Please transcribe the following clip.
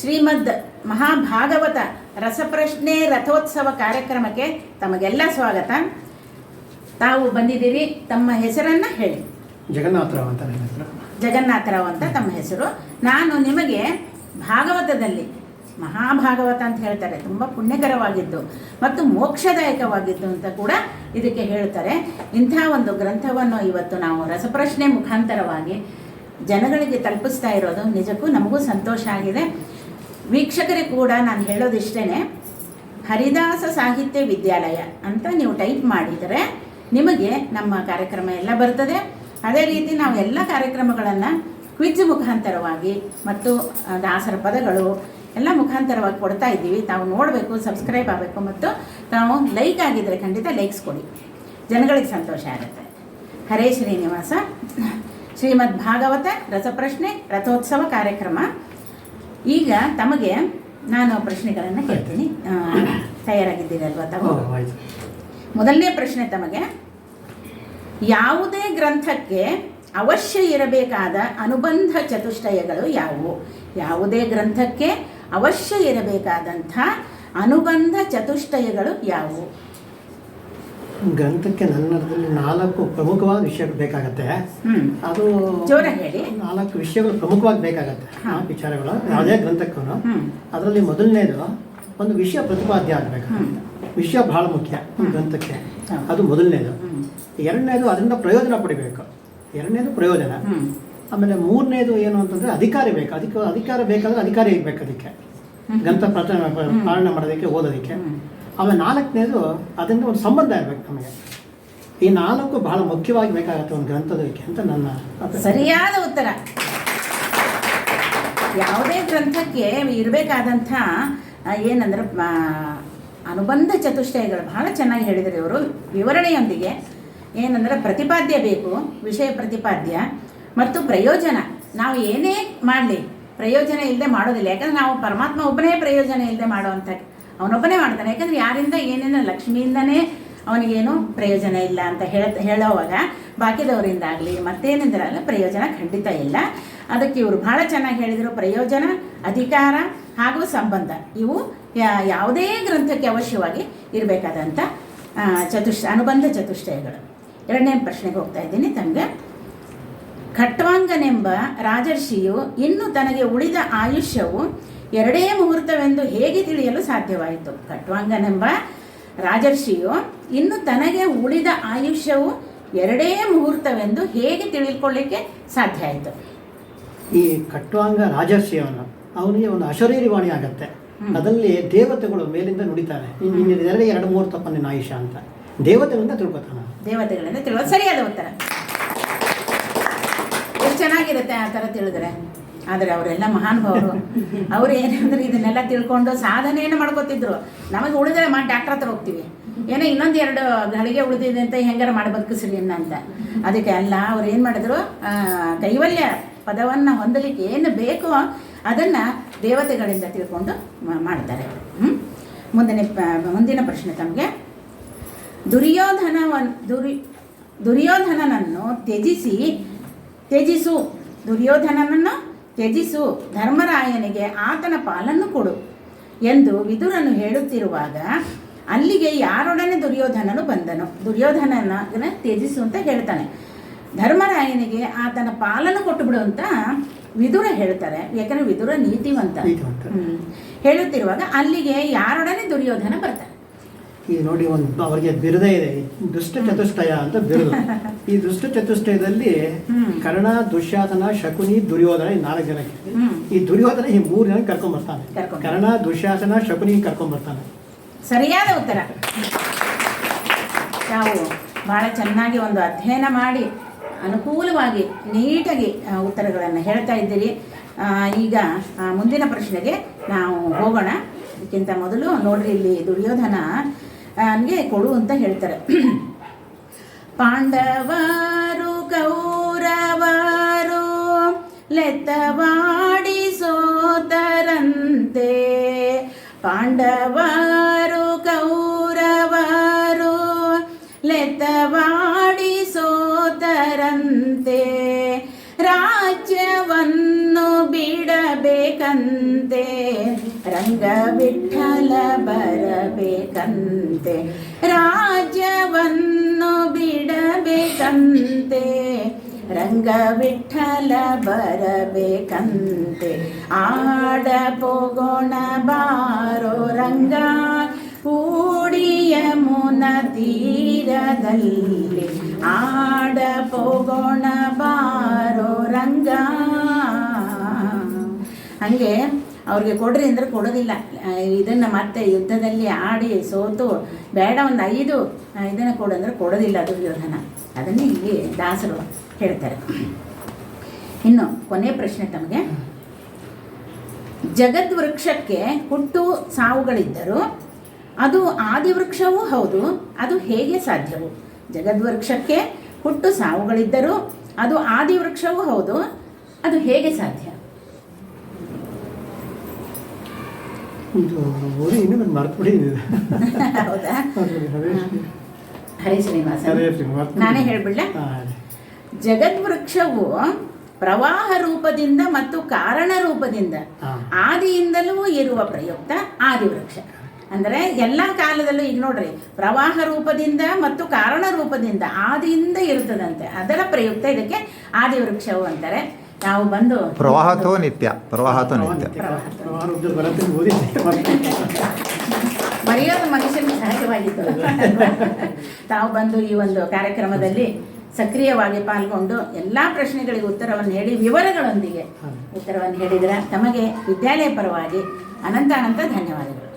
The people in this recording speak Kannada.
ಶ್ರೀಮದ್ ಮಹಾಭಾಗವತ ರಸಪ್ರಶ್ನೆ ರಥೋತ್ಸವ ಕಾರ್ಯಕ್ರಮಕ್ಕೆ ತಮಗೆಲ್ಲ ಸ್ವಾಗತ. ತಾವು ಬಂದಿದ್ದೀರಿ ತಮ್ಮ ಹೆಸರನ್ನ ಹೇಳಿ. ಜಗನ್ನಾಥರಾವ್ ಅಂತ ನನ್ನ ಹೆಸರು. ಜಗನ್ನಾಥರಾವ್ ಅಂತ ತಮ್ಮ ಹೆಸರು. ನಾನು ನಿಮಗೆ ಭಾಗವತದಲ್ಲಿ ಮಹಾಭಾಗವತ ಅಂತ ಹೇಳ್ತಾರೆ ತುಂಬ ಪುಣ್ಯಕರವಾಗಿದ್ದು ಮತ್ತು ಮೋಕ್ಷದಾಯಕವಾಗಿದ್ದು ಅಂತ ಕೂಡ ಇದಕ್ಕೆ ಹೇಳ್ತಾರೆ. ಇಂಥ ಒಂದು ಗ್ರಂಥವನ್ನು ಇವತ್ತು ನಾವು ರಸಪ್ರಶ್ನೆ ಮುಖಾಂತರವಾಗಿ ಜನಗಳಿಗೆ ತಲುಪಿಸ್ತಾ ಇರೋದು ನಿಜಕ್ಕೂ ನಮಗೂ ಸಂತೋಷ ಆಗಿದೆ. ವೀಕ್ಷಕರಿಗೆ ಕೂಡ ನಾನು ಹೇಳೋದಿಷ್ಟೇ ಹರಿದಾಸ ಸಾಹಿತ್ಯ ವಿದ್ಯಾಲಯ ಅಂತ ನೀವು ಟೈಪ್ ಮಾಡಿದರೆ ನಿಮಗೆ ನಮ್ಮ ಕಾರ್ಯಕ್ರಮ ಎಲ್ಲ ಬರ್ತದೆ. ಅದೇ ರೀತಿ ನಾವು ಎಲ್ಲ ಕಾರ್ಯಕ್ರಮಗಳನ್ನು ಕ್ವಿಜ್ ಮುಖಾಂತರವಾಗಿ ಮತ್ತು ದಾಸರ ಪದಗಳು ಎಲ್ಲ ಮುಖಾಂತರವಾಗಿ ಕೊಡ್ತಾ ಇದ್ದೀವಿ. ತಾವು ನೋಡಬೇಕು ಸಬ್ಸ್ಕ್ರೈಬ್ ಆಗಬೇಕು ಮತ್ತು ತಾವು ಲೈಕ್ ಆಗಿದ್ದರೆ ಖಂಡಿತ ಲೈಕ್ಸ್ ಕೊಡಿ. ಜನಗಳಿಗೆ ಸಂತೋಷ ಆಗುತ್ತೆ. ಹರೇ ಶ್ರೀನಿವಾಸ. ಶ್ರೀಮದ್ ಭಾಗವತ ರಸಪ್ರಶ್ನೆ ರಥೋತ್ಸವ ಕಾರ್ಯಕ್ರಮ. ಈಗ ತಮಗೆ ನಾನು ಪ್ರಶ್ನೆಗಳನ್ನು ಕೇಳ್ತೀನಿ. ತಯಾರಾಗಿದ್ದೀರಲ್ವಾ ತಮ್ಮ? ಮೊದಲನೇ ಪ್ರಶ್ನೆ ತಮಗೆ ಯಾವುದೇ ಗ್ರಂಥಕ್ಕೆ ಅವಶ್ಯ ಇರಬೇಕಾದ ಅನುಬಂಧ ಚತುಷ್ಟಯಗಳು ಯಾವುವು? ಯಾವುದೇ ಗ್ರಂಥಕ್ಕೆ ಅವಶ್ಯ ಇರಬೇಕಾದಂಥ ಅನುಬಂಧ ಚತುಷ್ಟಯಗಳು ಯಾವುವು? ಗ್ರಂಥಕ್ಕೆ ನನ್ನ ನಾಲ್ಕು ಪ್ರಮುಖವಾದ ವಿಷಯಗಳು ಬೇಕಾಗತ್ತೆ. ಅದು ಹೇಳಿ. ನಾಲ್ಕು ವಿಷಯಗಳು ಪ್ರಮುಖವಾಗಿ ಬೇಕಾಗತ್ತೆ. ಆ ವಿಚಾರಗಳು ಯಾವುದೇ ಗ್ರಂಥಕ್ಕೂ ಅದರಲ್ಲಿ ಮೊದಲನೇದು ಒಂದು ವಿಷಯ ಪ್ರತಿಪಾದ್ಯ ಆಗಬೇಕು. ವಿಷಯ ಬಹಳ ಮುಖ್ಯ ಗ್ರಂಥಕ್ಕೆ. ಅದು ಮೊದಲನೇದು. ಎರಡನೇದು ಅದರಿಂದ ಪ್ರಯೋಜನ ಪಡಿಬೇಕು. ಎರಡನೇದು ಪ್ರಯೋಜನ. ಆಮೇಲೆ ಮೂರನೇದು ಏನು ಅಂತಂದ್ರೆ ಅಧಿಕಾರಿ ಬೇಕು. ಅದಕ್ಕೆ ಅಧಿಕಾರ ಬೇಕಾದ್ರೆ ಅಧಿಕಾರಿ ಇರ್ಬೇಕು ಅದಕ್ಕೆ. ಗ್ರಂಥ ಪ್ರಚ ಪಾಲನೆ ಮಾಡೋದಕ್ಕೆ ಓದೋದಕ್ಕೆ. ಆಮೇಲೆ ನಾಲ್ಕನೇದು ಅದರಿಂದ ಒಂದು ಸಂಬಂಧ ಇರಬೇಕು ನಮಗೆ. ಈ ನಾಲ್ಕು ಬಹಳ ಮುಖ್ಯವಾಗಿ ಬೇಕಾಗತ್ತೆ ಒಂದು ಗ್ರಂಥದಕ್ಕೆ ಅಂತ ನನ್ನ. ಸರಿಯಾದ ಉತ್ತರ. ಯಾವುದೇ ಗ್ರಂಥಕ್ಕೆ ಇರಬೇಕಾದಂಥ ಏನಂದ್ರೆ ಅನುಬಂಧ ಚತುಷ್ಟಯಗಳು ಬಹಳ ಚೆನ್ನಾಗಿ ಹೇಳಿದರು ಇವರು. ವಿವರಣೆಯೊಂದಿಗೆ ಏನಂದ್ರೆ, ಪ್ರತಿಪಾದ್ಯ ಬೇಕು, ವಿಷಯ ಪ್ರತಿಪಾದ್ಯ ಮತ್ತು ಪ್ರಯೋಜನ. ನಾವು ಏನೇ ಮಾಡಲಿ, ಪ್ರಯೋಜನ ಇಲ್ಲದೆ ಮಾಡೋದಿಲ್ಲ. ಯಾಕಂದ್ರೆ ನಾವು ಪರಮಾತ್ಮ ಒಬ್ಬನೇ ಪ್ರಯೋಜನ ಇಲ್ಲದೆ ಮಾಡುವಂಥ ಅವನೊಬ್ಬನೇ ಮಾಡ್ತಾನೆ. ಯಾಕಂದ್ರೆ ಯಾರಿಂದ ಏನೇನು ಲಕ್ಷ್ಮಿಯಿಂದನೇ ಅವನಿಗೇನು ಪ್ರಯೋಜನ ಇಲ್ಲ ಅಂತ ಹೇಳ, ಹೇಳೋವಾಗ ಬಾಕಿದವರಿಂದ ಆಗಲಿ ಮತ್ತೇನಿಂದಲ್ಲ ಪ್ರಯೋಜನ ಖಂಡಿತ ಇಲ್ಲ. ಅದಕ್ಕೆ ಇವರು ಬಹಳ ಚೆನ್ನಾಗಿ ಹೇಳಿದರು, ಪ್ರಯೋಜನ, ಅಧಿಕಾರ ಹಾಗೂ ಸಂಬಂಧ. ಇವು ಯಾವುದೇ ಗ್ರಂಥಕ್ಕೆ ಅವಶ್ಯವಾಗಿ ಇರಬೇಕಾದಂಥ ಚತುಷ್ಟ ಅನುಬಂಧ ಚತುಷ್ಟಯಗಳು. ಎರಡನೇ ಪ್ರಶ್ನೆಗೆ ಹೋಗ್ತಾ ಇದ್ದೀನಿ ತಮಗೆ ಖಟ್ವಾಂಗನೆಂಬ ರಾಜರ್ಷಿಯು ಇನ್ನು ತನಗೆ ಉಳಿದ ಆಯುಷ್ಯವು ಎರಡೇ ಮುಹೂರ್ತವೆಂದು ಹೇಗೆ ತಿಳಿಯಲು ಸಾಧ್ಯವಾಯಿತು? ಕಟ್ವಾಂಗನೆಂಬ ರಾಜರ್ಷಿಯು ಇನ್ನು ತನಗೆ ಉಳಿದ ಆಯುಷ್ಯವು ಎರಡೇ ಮುಹೂರ್ತವೆಂದು ಹೇಗೆ ತಿಳಿದುಕೊಳ್ಳಿಕ್ಕೆ ಸಾಧ್ಯ ಆಯಿತು? ಈ ಕಟ್ವಾಂಗ ರಾಜರ್ಷಿಯವನು ಅವನಿಗೆ ಒಂದು ಅಶರೀರಿ ವಾಣಿ ಆಗತ್ತೆ. ಅದರಲ್ಲಿ ದೇವತೆಗಳು ಮೇಲಿಂದ ನುಡಿತಾರೆ. ಎರಡು ಎರಡು ಮೂರು ತಪ್ಪ ನಿನ್ನ ಆಯುಷ್ಯ ಅಂತ. ದೇವತೆಗಳಿಂದ ತಿಳ್ಕೊತಾನ. ದೇವತೆಗಳಿಂದ ತಿಳ್ಕೊ ಸರಿಯಾದ ಉತ್ತರ. ಎಷ್ಟು ಚೆನ್ನಾಗಿರುತ್ತೆ ಆ ಥರ ತಿಳಿದ್ರೆ? ಆದರೆ ಅವರೆಲ್ಲ ಮಹಾನುಭಾವರು. ಅವ್ರು ಏನಂದ್ರೆ ಇದನ್ನೆಲ್ಲ ತಿಳ್ಕೊಂಡು ಸಾಧನೆಯನ್ನು ಮಾಡ್ಕೋತಿದ್ರು. ನಮಗೆ ಉಳಿದ್ರೆ ಮಾ ಡಾಕ್ಟರ್ ಹತ್ರ ಹೋಗ್ತೀವಿ. ಏನೋ ಇನ್ನೊಂದು ಎರಡು ಗಳಿಗೆ ಉಳಿದಿದೆ ಅಂತ ಹೆಂಗಾರ ಮಾಡಿ ಬದುಕಿಸ್ರಿ ಅಂತ. ಅದಕ್ಕೆ ಅಲ್ಲ, ಅವ್ರು ಏನು ಮಾಡಿದ್ರು? ಕೈವಲ್ಯ ಪದವನ್ನು ಹೊಂದಲಿಕ್ಕೆ ಏನು ಬೇಕೋ ಅದನ್ನು ದೇವತೆಗಳಿಂದ ತಿಳ್ಕೊಂಡು ಮಾಡ್ತಾರೆ? ಮುಂದಿನ ಮುಂದಿನ ಪ್ರಶ್ನೆ ತಮಗೆ. ದುರ್ಯೋಧನವನ್ ದುರಿ ದುರ್ಯೋಧನನನ್ನು ತ್ಯಜಿಸಿ ತ್ಯಜಿಸು. ದುರ್ಯೋಧನನನ್ನು ತ್ಯಜಿಸು ಧರ್ಮರಾಯನಿಗೆ ಆತನ ಪಾಲನ್ನು ಕೊಡು ಎಂದು ವಿದುರನು ಹೇಳುತ್ತಿರುವಾಗ ಅಲ್ಲಿಗೆ ಯಾರೊಡನೆ ದುರ್ಯೋಧನನು ಬಂದನು. ದುರ್ಯೋಧನನ ತ್ಯಜಿಸು ಅಂತ ಹೇಳ್ತಾನೆ. ಧರ್ಮರಾಯನಿಗೆ ಆತನ ಪಾಲನ್ನು ಕೊಟ್ಟು ಬಿಡು ಅಂತ ವಿದುರ ಹೇಳ್ತಾರೆ. ಯಾಕಂದ್ರೆ ವಿದುರ ನೀತಿವಂತ. ನೀತಿವಂತ. ಹೇಳುತ್ತಿರುವಾಗ ಅಲ್ಲಿಗೆ ಯಾರೊಡನೆ ದುರ್ಯೋಧನ ಬರ್ತಾನೆ. ಈ ನೋಡಿ ಒಂದು ಅವರಿಗೆ ಬಿರುದೇ ಇದೆ. ದುಷ್ಟ ಚತುಷ್ಟಯ ಅಂತ ಬಿರುದು. ಈ ದುಷ್ಟ ಚತುಷ್ಟಯದಲ್ಲಿ. ಕರ್ಣ ದುಶ್ಯಾಸನ ಶಕುನಿ ದುರ್ಯೋಧನ ಈ ನಾಲ್ಕು ಜನಕ್ಕೆ ಈ ದುರ್ಯೋಧನ ಈ ಮೂರು ಜನ ಕರ್ಕೊಂಡ್ ಬರ್ತಾನೆ. ಕರ್ಣ ದುಶ್ಯಾಸನ ಶಕುನಿ ಕರ್ಕೊಂಡ್ ಬರ್ತಾನೆ. ಸರಿಯಾದ ಉತ್ತರ. ನಾವು ಬಹಳ ಚೆನ್ನಾಗಿ ಒಂದು ಅಧ್ಯಯನ ಮಾಡಿ ಅನುಕೂಲವಾಗಿ ನೀಟಾಗಿ ಉತ್ತರಗಳನ್ನು ಹೇಳ್ತಾ ಇದ್ದೀರಿ. ಈಗ ಮುಂದಿನ ಪ್ರಶ್ನೆಗೆ ನಾವು ಹೋಗೋಣ. ಇದಕ್ಕಿಂತ ಮೊದಲು ನೋಡ್ರಿ ಇಲ್ಲಿ ದುರ್ಯೋಧನ ನನಗೆ ಕೊಡು ಅಂತ ಹೇಳ್ತಾರೆ ಪಾಂಡವರು ಕೌರವರು ಲೆತ್ತವಾಡಿ ಸೋತರಂತೆ ಪಾಂಡವರು ಸೋತರಂತೆ ರಾಜ್ಯವನ್ನು ಬಿಡಬೇಕ ಬರಬೇಕಂತೆ ರಂಗ ವಿಠಲ ಬರಬೇಕಂತೆ ರಾಜ್ಯವನ್ನು ಬಿಡಬೇಕಂತೆ ರಂಗ ವಿಠಲ ಬರಬೇಕಂತೆ ಆಡ ಪೋಗೋಣ ಬಾರೋ ರಂಗ ಕೂಡಿಯ ಮುನ ತೀರದಲ್ಲಿ ಆಡ ಪೋಗೋಣ ಬಾರೋ ಹಾಗೆ ಅವ್ರಿಗೆ ಕೊಡ್ರಿ ಅಂದರೆ ಕೊಡೋದಿಲ್ಲ. ಇದನ್ನು ಮತ್ತೆ ಯುದ್ಧದಲ್ಲಿ ಆಡಿ ಸೋತು ಬೇಡ ಒಂದು ಐದು ಇದನ್ನು ಇದನ್ನ ಕೊಡು ಅಂದರೆ ಕೊಡೋದಿಲ್ಲ ಯೋಧನ ಅದನ್ನೇ ಇಲ್ಲಿ ದಾಸರು ಹೇಳ್ತಾರೆ. ಇನ್ನು ಕೊನೆ ಪ್ರಶ್ನೆ ತಮಗೆ. ಜಗದ್ವೃಕ್ಷಕ್ಕೆ ಹುಟ್ಟು ಸಾವುಗಳಿದ್ದರು ಅದು ಆದಿವೃಕ್ಷವೂ ಹೌದು, ಅದು ಹೇಗೆ ಸಾಧ್ಯವು? ಜಗದ್ವೃಕ್ಷಕ್ಕೆ ಹುಟ್ಟು ಸಾವುಗಳಿದ್ದರು ಅದು ಆದಿವೃಕ್ಷವೂ ಹೌದು, ಅದು ಹೇಗೆ ಸಾಧ್ಯ? ಇದು ಓದಿ ಇನ್ನೂ ನಾನು ಮರ್ತು ಹೌದಾ? ಹರೇ ಶ್ರೀನಿವಾಸ. ನಾನೇ ಹೇಳ್ಬಿಡ್ಲ? ಹಾಂ ಜಗದ್ವೃಕ್ಷವು ಪ್ರವಾಹ ರೂಪದಿಂದ ಮತ್ತು ಕಾರಣ ರೂಪದಿಂದ ಆದಿಯಿಂದಲೂ ಇರುವ ಪ್ರಯುಕ್ತ ಆದಿವೃಕ್ಷ. ಅಂದರೆ ಎಲ್ಲ ಕಾಲದಲ್ಲೂ ಈಗ ನೋಡ್ರಿ ಪ್ರವಾಹ ರೂಪದಿಂದ ಮತ್ತು ಕಾರಣ ರೂಪದಿಂದ ಆದಿಯಿಂದ ಇರ್ತದಂತೆ ಅದರ ಪ್ರಯುಕ್ತ ಇದಕ್ಕೆ ಆದಿವೃಕ್ಷವು ಅಂತಾರೆ. ನಾವು ಬಂದು ಪ್ರವಾಹತೋ ನಿತ್ಯ ಪ್ರವಾಹತೋ ನಿತ್ಯ. ಮರೆಯೋದು ಮನುಷ್ಯನಿಗೆ ಸಹಜವಾಗಿತ್ತು. ತಾವು ಬಂದು ಈ ಒಂದು ಕಾರ್ಯಕ್ರಮದಲ್ಲಿ ಸಕ್ರಿಯವಾಗಿ ಪಾಲ್ಗೊಂಡು ಎಲ್ಲ ಪ್ರಶ್ನೆಗಳಿಗೆ ಉತ್ತರವನ್ನು ಹೇಳಿ ವಿವರಗಳೊಂದಿಗೆ ಉತ್ತರವನ್ನು ಹೇಳಿದರೆ ತಮಗೆ ವಿದ್ಯಾಲಯ ಪರವಾಗಿ ಅನಂತ ಅನಂತ ಧನ್ಯವಾದಗಳು.